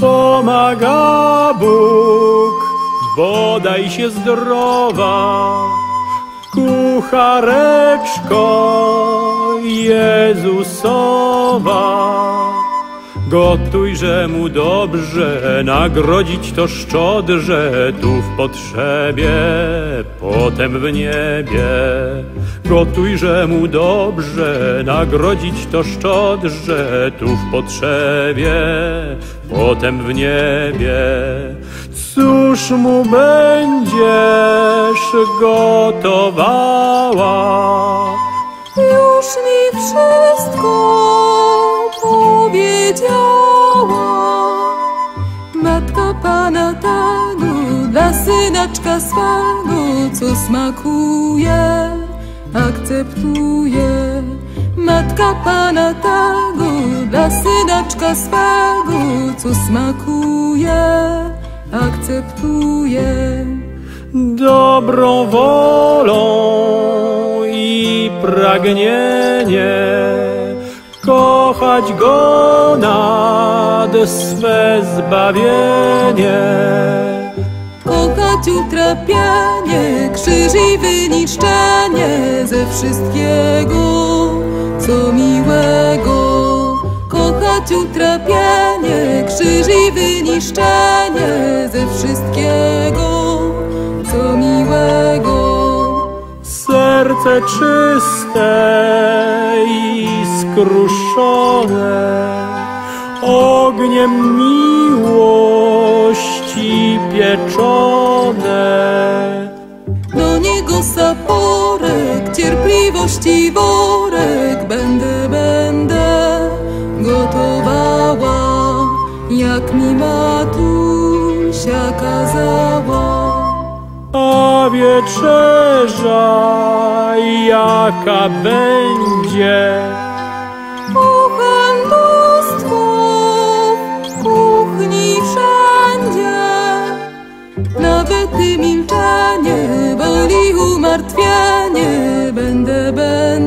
pomaga Bóg, bodaj się zdrowa, kuchareczko Jezusowa. Gotujże mu dobrze, nagrodzić to szczodrze, tu w potrzebie, potem w niebie. Gotujże mu dobrze, nagrodzić to szczodrze, tu w potrzebie, potem w niebie. Cóż mu będziesz gotowała? Już mi wszystko powiedziała. Matka Pana Tagu dla synaczka swego, co smakuje, akceptuje. Matka Pana Tagu dla synaczka swego, co smakuje, akceptuje. dobrą wolą i pragnienie kochać go nad swe zbawienie. Kochać utrapianie, krzyż i wyniszczenie ze wszystkiego, co miłego. Kochać utrapianie, krzyż i wyniszczenie ze wszystkiego, co miłego. Serce czyste i skruszone ogniem miłości pieczone zaporek, cierpliwości worek Będę, będę gotowała, jak mi matusia kazała. A wieczerza jaka będzie? Kuchni wszędzie, nawet ty milczenie boli umartwianie, będę, będę.